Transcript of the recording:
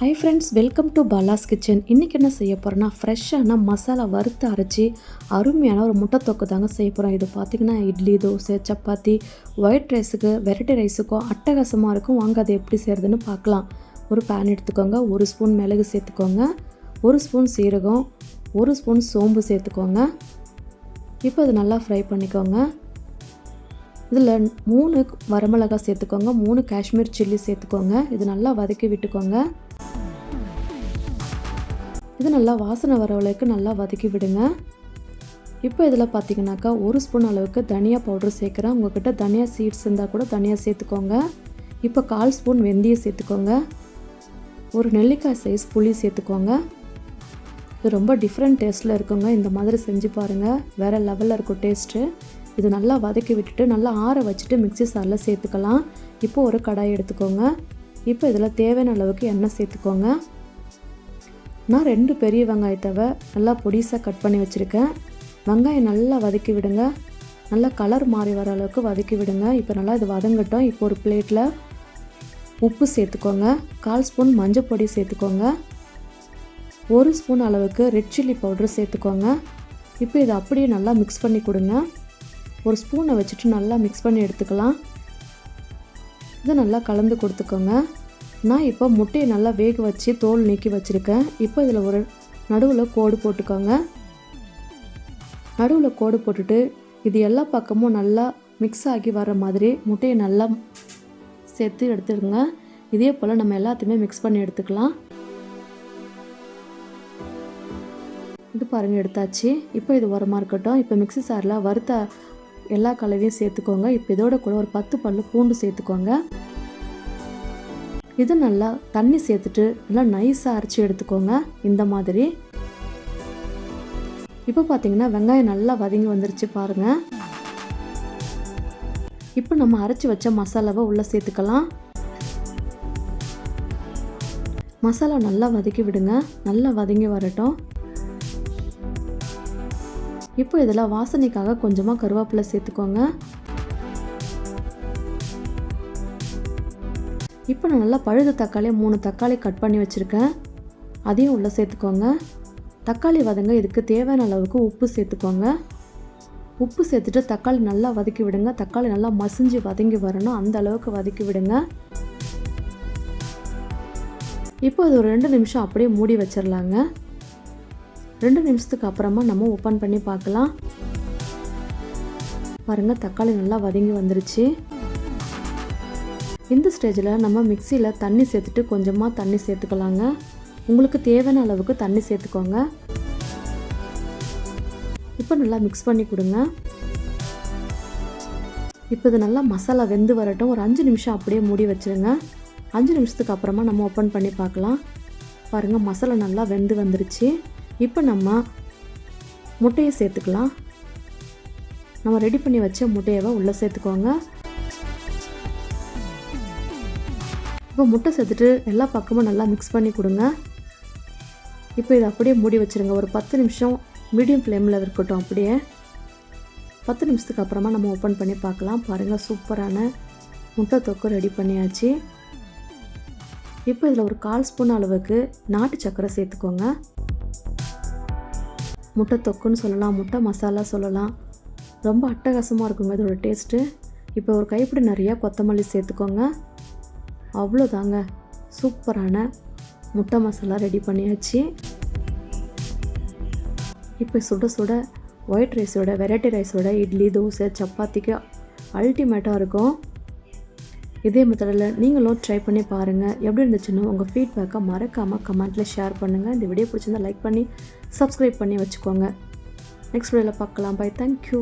Hi friends welcome to Bala's kitchen இன்றைக்கி என்ன செய்ய போகிறேன்னா ஃப்ரெஷ்ஷான மசாலா வறுத்து அரைச்சி அருமையான ஒரு முட்டை தொக்கு தாங்க செய்ய போகிறோம் இது பார்த்திங்கன்னா இட்லி தோசை சப்பாத்தி ஒயிட் ரைஸுக்கு வெரைட்டி ரைஸுக்கும் அட்டகாசமாக இருக்கும். வாங்க அதை எப்படி செய்கிறதுன்னு பார்க்கலாம் ஒரு பேன் எடுத்துக்கோங்க. ஒரு ஸ்பூன் மிளகு சேர்த்துக்கோங்க. ஒரு ஸ்பூன் சீரகம் ஒரு ஸ்பூன் சோம்பு சேர்த்துக்கோங்க. இப்போ அது நல்லா ஃப்ரை பண்ணிக்கோங்க. இதில் மூணு வரமிளகாய் சேர்த்துக்கோங்க. மூணு காஷ்மீர் சில்லி சேர்த்துக்கோங்க. இது நல்லா வதக்கி விட்டுக்கோங்க. இது நல்லா வாசனை வர அளவுக்கு நல்லா வதக்கி விடுங்க. இப்போ இதில் பார்த்தீங்கன்னாக்கா ஒரு ஸ்பூன் அளவுக்கு தனியா பவுடர் சேர்க்குறேன். உங்கள்கிட்ட தனியா சீட்ஸ் இருந்தால் கூட தனியாக சேர்த்துக்கோங்க. இப்போ கால் ஸ்பூன் வெந்தயம் சேர்த்துக்கோங்க. ஒரு நெல்லிக்காய் சைஸ் புளி சேர்த்துக்கோங்க. இது ரொம்ப டிஃப்ரெண்ட் டேஸ்ட்டில் இருக்குங்க. இந்த மாதிரி செஞ்சு பாருங்கள் வேறு லெவலில் இருக்கும் டேஸ்ட்டு இது நல்லா வதக்கி விட்டுட்டு நல்லா ஆற வச்சுட்டு மிக்சி சாரில் சேர்த்துக்கலாம். இப்போ ஒரு கடாய் எடுத்துக்கோங்க. இப்போ இதில் தேவையான அளவுக்கு எண்ணெய் சேர்த்துக்கோங்க. நான் ரெண்டு பெரிய வெங்காயத்தவை நல்லா பொடிசாக கட் பண்ணி வச்சுருக்கேன். வெங்காயம் நல்லா வதக்கி விடுங்க. நல்லா கலர் மாறி வர அளவுக்கு வதக்கி விடுங்க. இப்போ நல்லா இது வதங்கட்டும். இப்போ ஒரு பிளேட்டில் உப்பு சேர்த்துக்கோங்க. கால் ஸ்பூன் மஞ்சள் பொடி சேர்த்துக்கோங்க. ஒரு ஸ்பூன் அளவுக்கு ரெட் சில்லி பவுட்ரு சேர்த்துக்கோங்க. இப்போ இதை அப்படியே நல்லா மிக்ஸ் பண்ணி கொடுங்க. ஒரு ஸ்பூனை வச்சுட்டு நல்லா மிக்ஸ் பண்ணி எடுத்துக்கலாம். இதை நல்லா கலந்து கொடுத்துக்கோங்க. நான் இப்போ முட்டையை நல்லா வேக வச்சு தோல் நீக்கி வச்சுருக்கேன். இப்போ இதில் ஒரு நடுவில் கோடு போட்டுக்கோங்க. நடுவில் கோடு போட்டுட்டு இது எல்லா பக்கமும் நல்லா மிக்ஸ் ஆகி வர மாதிரி முட்டையை நல்லா சேர்த்து எடுத்துடுங்க. இதே போல் நம்ம எல்லாத்தையுமே மிக்ஸ் பண்ணி எடுத்துக்கலாம். இது பாருங்கள் எடுத்தாச்சு. இப்போ இது உரமாக இருக்கட்டும். இப்போ மிக்ஸி சாரில் வறுத்த எல்லா கலவையும் சேர்த்துக்கோங்க. இப்போ இதோட கூட ஒரு பத்து பல்லு பூண்டு சேர்த்துக்கோங்க. இது நல்லா தண்ணி சேர்த்துட்டு நல்லா நைஸாக அரைச்சி எடுத்துக்கோங்க. இந்த மாதிரி. இப்போ பார்த்தீங்கன்னா வெங்காயம் நல்லா வதங்கி வந்துருச்சு பாருங்கள் இப்போ நம்ம அரைச்சி வச்ச மசாலாவை உள்ளே சேர்த்துக்கலாம். மசாலா நல்லா வதக்கி விடுங்க. நல்லா வதங்கி வரட்டும். இப்போ இதில் வாசனைக்காக கொஞ்சமாக கருவேப்பிலை சேர்த்துக்கோங்க. இப்போ நான் நல்லா பழுது தக்காளி மூணு தக்காளி கட் பண்ணி வச்சுருக்கேன். அதையும் உள்ளே சேர்த்துக்கோங்க. தக்காளி வதங்க இதுக்கு தேவையான அளவுக்கு உப்பு சேர்த்துக்கோங்க. உப்பு சேர்த்துட்டு தக்காளி நல்லா வதக்கி விடுங்க. தக்காளி நல்லா மசிஞ்சு வதங்கி வரணும். அந்த அளவுக்கு வதக்கி விடுங்க. இப்போ அது ஒரு ரெண்டு நிமிஷம் அப்படியே மூடி வச்சிடலாங்க ரெண்டு நிமிஷத்துக்கு அப்புறமா நம்ம ஓப்பன் பண்ணி பார்க்கலாம். பாருங்கள் தக்காளி நல்லா வதங்கி வந்துருச்சு. இந்த ஸ்டேஜில் நம்ம மிக்சியில் தண்ணி சேர்த்துட்டு கொஞ்சமாக தண்ணி சேர்த்துக்கலாங்க. உங்களுக்கு தேவையான அளவுக்கு தண்ணி சேர்த்துக்கோங்க. இப்போ நல்லா மிக்ஸ் பண்ணி கொடுங்க. இப்போ இது நல்லா மசாலா வெந்து வரட்டும். ஒரு அஞ்சு நிமிஷம் அப்படியே மூடி வச்சுருங்க. அஞ்சு நிமிஷத்துக்கு அப்புறமா நம்ம ஓப்பன் பண்ணி பார்க்கலாம். பாருங்கள் மசாலா நல்லா வெந்து வந்துருச்சு. இப்போ நம்ம முட்டையை சேர்த்துக்கலாம். நம்ம ரெடி பண்ணி வச்ச முட்டையவை உள்ளே சேர்த்துக்கோங்க. இப்போ முட்டை சேர்த்துட்டு எல்லா பக்கமும் நல்லா மிக்ஸ் பண்ணி கொடுங்க. இப்போ இதை அப்படியே மூடி வச்சுருங்க. ஒரு பத்து நிமிஷம் மீடியம் ஃப்ளேமில் இருக்கட்டும் அப்படியே. பத்து நிமிஷத்துக்கு அப்புறமா நம்ம ஓப்பன் பண்ணி பார்க்கலாம். பாருங்கள் சூப்பரான முட்டை தொக்கு ரெடி பண்ணியாச்சு. இப்போ இதில் ஒரு கால் ஸ்பூன் அளவுக்கு நாட்டு சர்க்கரை சேர்த்துக்கோங்க. முட்டை தொக்குன்னு சொல்லலாம் முட்டை மசாலா சொல்லலாம். ரொம்ப அட்டகாசமாக இருக்குங்க இதோட டேஸ்ட்டு இப்போ ஒரு கைப்பிடி நிறையா கொத்தமல்லி சேர்த்துக்கோங்க. அவ்வளோதாங்க. சூப்பரான முட்டை மசாலா ரெடி பண்ணியாச்சு. இப்போ சுட சுட ஒயிட் ரைஸோட வெரைட்டி ரைஸோட இட்லி தோசை சப்பாத்திக்கு அல்டிமேட்டாக இருக்கும். இதே மெத்தடில் நீங்களும் ட்ரை பண்ணி பாருங்கள் எப்படி இருந்துச்சுன்னு உங்கள் ஃபீட்பேக்கை மறக்காமல் கமெண்ட்டில் ஷேர் பண்ணுங்கள் இந்த வீடியோ பிடிச்சிருந்தா லைக் பண்ணி சப்ஸ்கிரைப் பண்ணி வச்சுக்கோங்க. நெக்ஸ்ட் வீடியோவில் பார்க்கலாம். By thank you